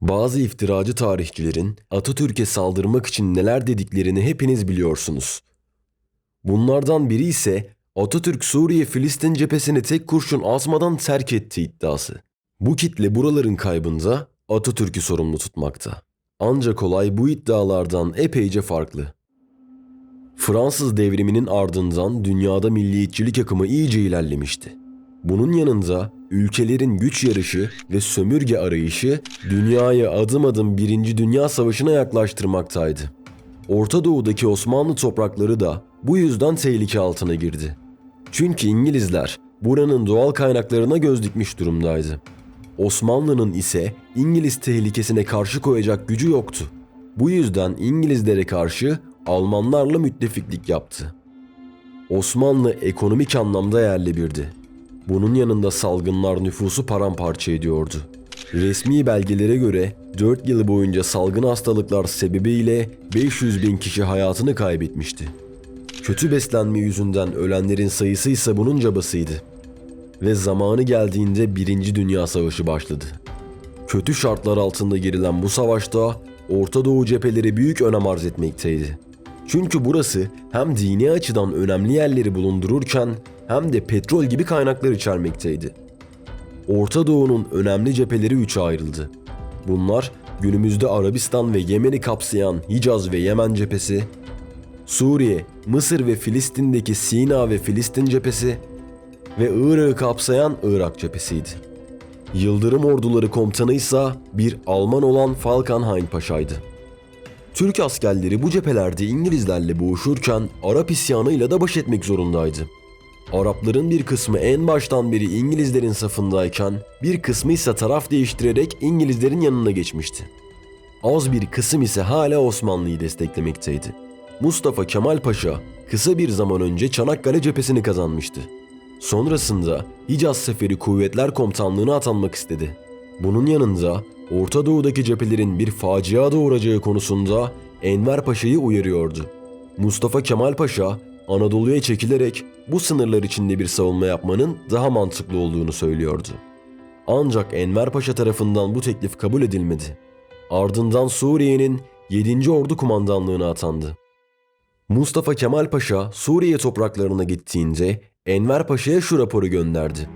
Bazı iftiracı tarihçilerin Atatürk'e saldırmak için neler dediklerini hepiniz biliyorsunuz. Bunlardan biri ise Atatürk Suriye-Filistin cephesini tek kurşun asmadan terk etti iddiası. Bu kitle buraların kaybında Atatürk'ü sorumlu tutmakta. Ancak olay bu iddialardan epeyce farklı. Fransız devriminin ardından dünyada milliyetçilik akımı iyice ilerlemişti. Bunun yanında ülkelerin güç yarışı ve sömürge arayışı dünyayı adım adım Birinci Dünya Savaşı'na yaklaştırmaktaydı. Orta Doğu'daki Osmanlı toprakları da bu yüzden tehlike altına girdi. Çünkü İngilizler buranın doğal kaynaklarına göz dikmiş durumdaydı. Osmanlı'nın ise İngiliz tehlikesine karşı koyacak gücü yoktu. Bu yüzden İngilizlere karşı Almanlarla müttefiklik yaptı. Osmanlı ekonomik anlamda yerle birdi. Bunun yanında salgınlar nüfusu paramparça ediyordu. Resmi belgelere göre 4 yıl boyunca salgın hastalıklar sebebiyle 500 bin kişi hayatını kaybetmişti. Kötü beslenme yüzünden ölenlerin sayısı ise bunun cabasıydı. Ve zamanı geldiğinde Birinci Dünya Savaşı başladı. Kötü şartlar altında girilen bu savaşta Orta Doğu cepheleri büyük önem arz etmekteydi. Çünkü burası hem dini açıdan önemli yerleri bulundururken hem de petrol gibi kaynaklar içermekteydi. Orta Doğu'nun önemli cepheleri üçe ayrıldı. Bunlar günümüzde Arabistan ve Yemen'i kapsayan Hicaz ve Yemen cephesi, Suriye, Mısır ve Filistin'deki Sina ve Filistin cephesi ve Irak'ı kapsayan Irak cephesiydi. Yıldırım orduları komutanı ise bir Alman olan Falkenhayn Paşa'ydı. Türk askerleri bu cephelerde İngilizlerle boğuşurken Arap isyanıyla da baş etmek zorundaydı. Arapların bir kısmı en baştan beri İngilizlerin safındayken bir kısmı ise taraf değiştirerek İngilizlerin yanına geçmişti. Az bir kısım ise hala Osmanlı'yı desteklemekteydi. Mustafa Kemal Paşa kısa bir zaman önce Çanakkale cephesini kazanmıştı. Sonrasında Hicaz Seferi Kuvvetler Komutanlığı'na atanmak istedi. Bunun yanında Orta Doğu'daki cephelerin bir facia doğuracağı konusunda Enver Paşa'yı uyarıyordu. Mustafa Kemal Paşa Anadolu'ya çekilerek bu sınırlar içinde bir savunma yapmanın daha mantıklı olduğunu söylüyordu. Ancak Enver Paşa tarafından bu teklif kabul edilmedi. Ardından Suriye'nin 7. Ordu Kumandanlığına atandı. Mustafa Kemal Paşa Suriye topraklarına gittiğinde Enver Paşa'ya şu raporu gönderdi.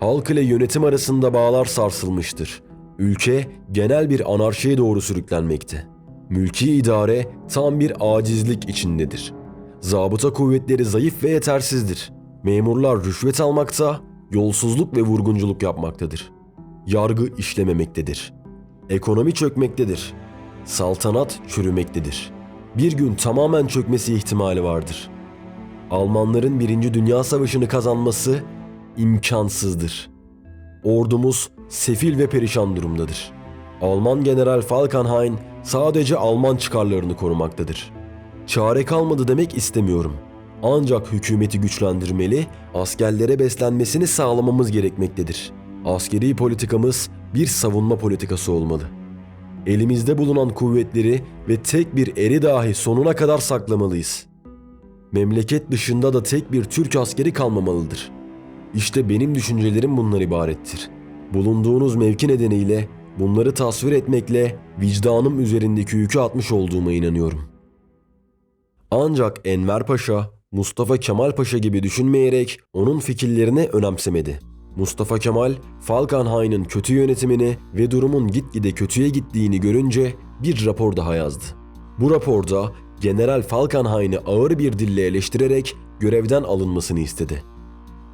Halk ile yönetim arasında bağlar sarsılmıştır. Ülke genel bir anarşiye doğru sürüklenmekte. Mülki idare tam bir acizlik içindedir. Zabıta kuvvetleri zayıf ve yetersizdir. Memurlar rüşvet almakta, yolsuzluk ve vurgunculuk yapmaktadır. Yargı işlememektedir. Ekonomi çökmektedir. Saltanat çürümektedir. Bir gün tamamen çökmesi ihtimali vardır. Almanların Birinci Dünya Savaşı'nı kazanması imkansızdır. Ordumuz sefil ve perişan durumdadır. Alman General Falkenhayn sadece Alman çıkarlarını korumaktadır. Çare kalmadı demek istemiyorum. Ancak hükümeti güçlendirmeli, askerlere beslenmesini sağlamamız gerekmektedir. Askeri politikamız bir savunma politikası olmalı. Elimizde bulunan kuvvetleri ve tek bir eri dahi sonuna kadar saklamalıyız. Memleket dışında da tek bir Türk askeri kalmamalıdır. İşte benim düşüncelerim bunlar ibarettir. Bulunduğunuz mevki nedeniyle bunları tasvir etmekle vicdanım üzerindeki yükü atmış olduğuma inanıyorum. Ancak Enver Paşa, Mustafa Kemal Paşa gibi düşünmeyerek onun fikirlerine önemsemedi. Mustafa Kemal, Falkenhayn'ın kötü yönetimini ve durumun gitgide kötüye gittiğini görünce bir rapor daha yazdı. Bu raporda General Falkenhayn'ı ağır bir dille eleştirerek görevden alınmasını istedi.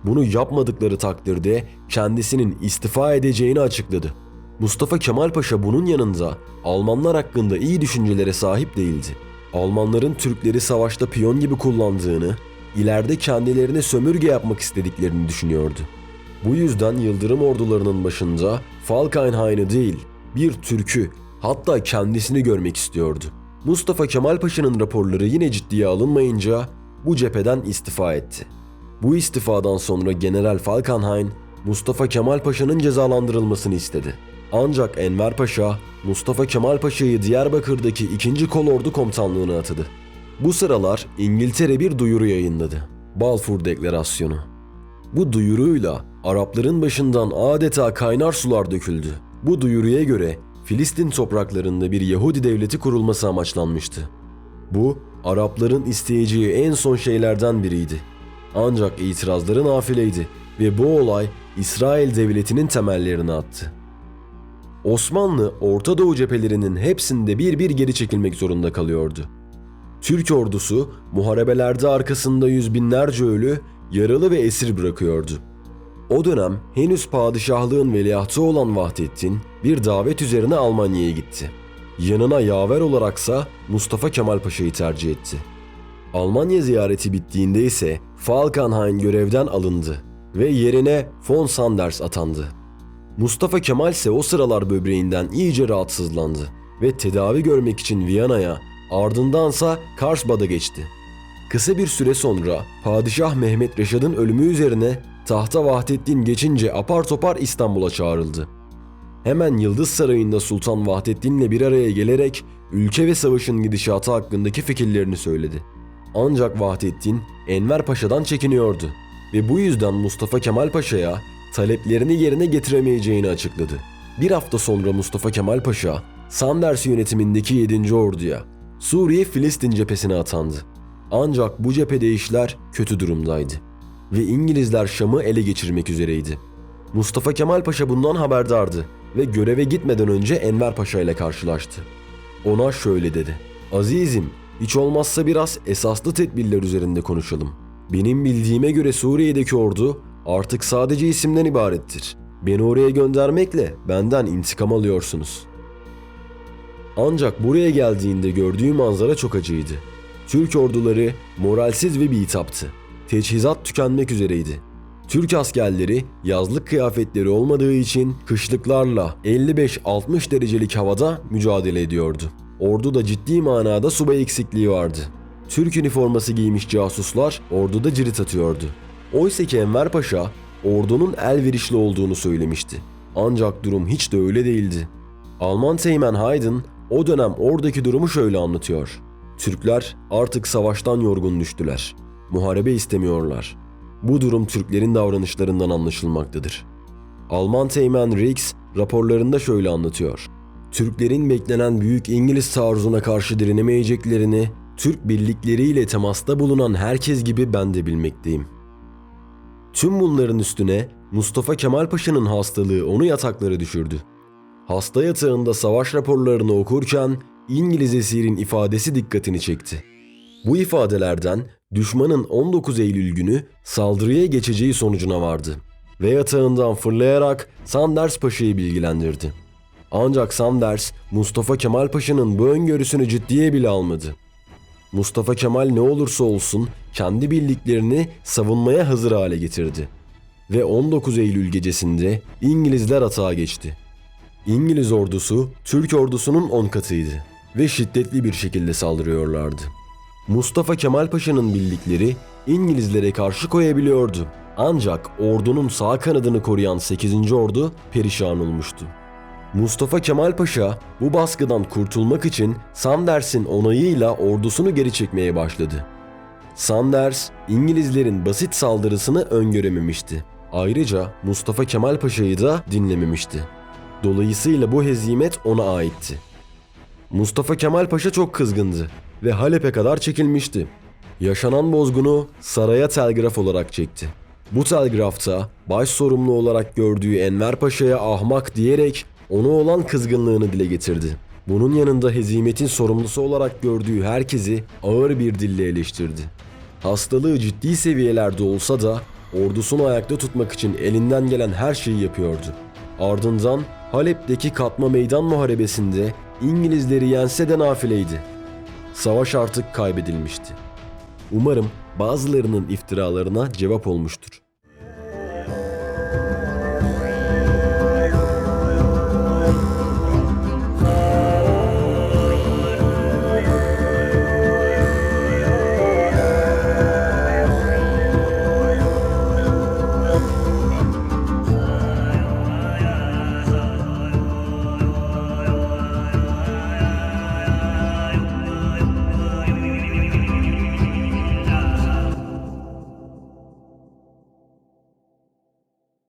Bunu yapmadıkları takdirde kendisinin istifa edeceğini açıkladı. Mustafa Kemal Paşa bunun yanında Almanlar hakkında iyi düşüncelere sahip değildi. Almanların Türkleri savaşta piyon gibi kullandığını, ileride kendilerine sömürge yapmak istediklerini düşünüyordu. Bu yüzden Yıldırım ordularının başında Falkenhayn'ı değil, bir Türk'ü, hatta kendisini görmek istiyordu. Mustafa Kemal Paşa'nın raporları yine ciddiye alınmayınca bu cepheden istifa etti. Bu istifadan sonra General Falkenhayn, Mustafa Kemal Paşa'nın cezalandırılmasını istedi. Ancak Enver Paşa, Mustafa Kemal Paşa'yı Diyarbakır'daki 2. Kolordu Komutanlığı'na atadı. Bu sıralar İngiltere bir duyuru yayınladı. Balfour Deklarasyonu. Bu duyuruyla Arapların başından adeta kaynar sular döküldü. Bu duyuruya göre Filistin topraklarında bir Yahudi devleti kurulması amaçlanmıştı. Bu, Arapların isteyeceği en son şeylerden biriydi. Ancak itirazları nafileydi ve bu olay İsrail devletinin temellerini attı. Osmanlı, Orta Doğu cephelerinin hepsinde bir bir geri çekilmek zorunda kalıyordu. Türk ordusu muharebelerde arkasında yüz binlerce ölü, yaralı ve esir bırakıyordu. O dönem henüz padişahlığın veliahtı olan Vahdettin bir davet üzerine Almanya'ya gitti. Yanına yaver olaraksa Mustafa Kemal Paşa'yı tercih etti. Almanya ziyareti bittiğinde ise Falkenhayn görevden alındı ve yerine von Sanders atandı. Mustafa Kemal ise o sıralar böbreğinden iyice rahatsızlandı ve tedavi görmek için Viyana'ya ardındansa Karlsbad'a geçti. Kısa bir süre sonra Padişah Mehmet Reşad'ın ölümü üzerine tahta Vahdettin geçince apar topar İstanbul'a çağrıldı. Hemen Yıldız Sarayı'nda Sultan Vahdettin'le bir araya gelerek ülke ve savaşın gidişatı hakkındaki fikirlerini söyledi. Ancak Vahdettin Enver Paşa'dan çekiniyordu ve bu yüzden Mustafa Kemal Paşa'ya taleplerini yerine getiremeyeceğini açıkladı. Bir hafta sonra Mustafa Kemal Paşa, Sanders yönetimindeki 7. Ordu'ya, Suriye-Filistin cephesine atandı. Ancak bu cephede işler kötü durumdaydı ve İngilizler Şam'ı ele geçirmek üzereydi. Mustafa Kemal Paşa bundan haberdardı ve göreve gitmeden önce Enver Paşa ile karşılaştı. Ona şöyle dedi. Azizim, hiç olmazsa biraz esaslı tedbirler üzerinde konuşalım. Benim bildiğime göre Suriye'deki ordu artık sadece isimden ibarettir. Beni oraya göndermekle benden intikam alıyorsunuz. Ancak buraya geldiğinde gördüğü manzara çok acıydı. Türk orduları moralsiz ve bitaptı. Teçhizat tükenmek üzereydi. Türk askerleri yazlık kıyafetleri olmadığı için kışlıklarla 55-60 derecelik havada mücadele ediyordu. Orduda ciddi manada subay eksikliği vardı. Türk üniforması giymiş casuslar orduda cirit atıyordu. Oysa ki Enver Paşa ordunun elverişli olduğunu söylemişti. Ancak durum hiç de öyle değildi. Alman Teğmen Haydn o dönem oradaki durumu şöyle anlatıyor. Türkler artık savaştan yorgun düştüler. Muharebe istemiyorlar. Bu durum Türklerin davranışlarından anlaşılmaktadır. Alman Teğmen Riggs raporlarında şöyle anlatıyor. Türklerin beklenen büyük İngiliz taarruzuna karşı direnemeyeceklerini Türk birlikleriyle temasta bulunan herkes gibi ben de bilmekteyim. Tüm bunların üstüne Mustafa Kemal Paşa'nın hastalığı onu yataklara düşürdü. Hasta yatağında savaş raporlarını okurken İngiliz esirin ifadesi dikkatini çekti. Bu ifadelerden düşmanın 19 Eylül günü saldırıya geçeceği sonucuna vardı ve yatağından fırlayarak Sanders Paşa'yı bilgilendirdi. Ancak Sanders, Mustafa Kemal Paşa'nın bu öngörüsünü ciddiye bile almadı. Mustafa Kemal ne olursa olsun kendi birliklerini savunmaya hazır hale getirdi. Ve 19 Eylül gecesinde İngilizler atağa geçti. İngiliz ordusu Türk ordusunun 10 katıydı ve şiddetli bir şekilde saldırıyorlardı. Mustafa Kemal Paşa'nın birlikleri İngilizlere karşı koyabiliyordu. Ancak ordunun sağ kanadını koruyan 8. ordu perişan olmuştu. Mustafa Kemal Paşa bu baskıdan kurtulmak için Sanders'in onayıyla ordusunu geri çekmeye başladı. Sanders, İngilizlerin basit saldırısını öngörememişti. Ayrıca Mustafa Kemal Paşa'yı da dinlememişti. Dolayısıyla bu hezimet ona aitti. Mustafa Kemal Paşa çok kızgındı ve Halep'e kadar çekilmişti. Yaşanan bozgunu saraya telgraf olarak çekti. Bu telgrafta baş sorumlu olarak gördüğü Enver Paşa'ya ahmak diyerek ona olan kızgınlığını dile getirdi. Bunun yanında hezimetin sorumlusu olarak gördüğü herkesi ağır bir dille eleştirdi. Hastalığı ciddi seviyelerde olsa da ordusunu ayakta tutmak için elinden gelen her şeyi yapıyordu. Ardından Halep'teki katma meydan muharebesinde İngilizleri yense de nafileydi. Savaş artık kaybedilmişti. Umarım bazılarının iftiralarına cevap olmuştur.